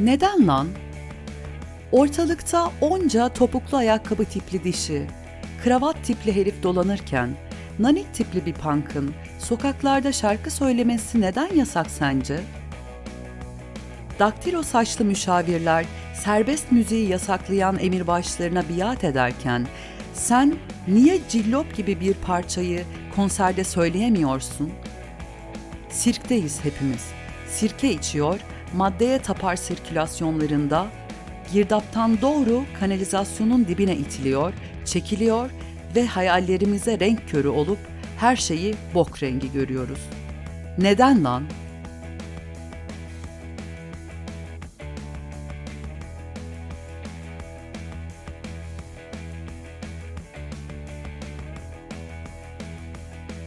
Neden lan? Ortalıkta onca topuklu ayakkabı tipli dişi, kravat tipli herif dolanırken, nanik tipli bir punk'ın sokaklarda şarkı söylemesi neden yasak sence? Daktilo saçlı müşavirler serbest müziği yasaklayan emirbaşlarına biat ederken sen niye cillop gibi bir parçayı konserde söyleyemiyorsun? Sirkteyiz hepimiz. Sirke içiyor, maddeye tapar sirkülasyonlarında, girdaptan doğru kanalizasyonun dibine itiliyor, çekiliyor ve hayallerimize renk körü olup her şeyi bok rengi görüyoruz. Neden lan?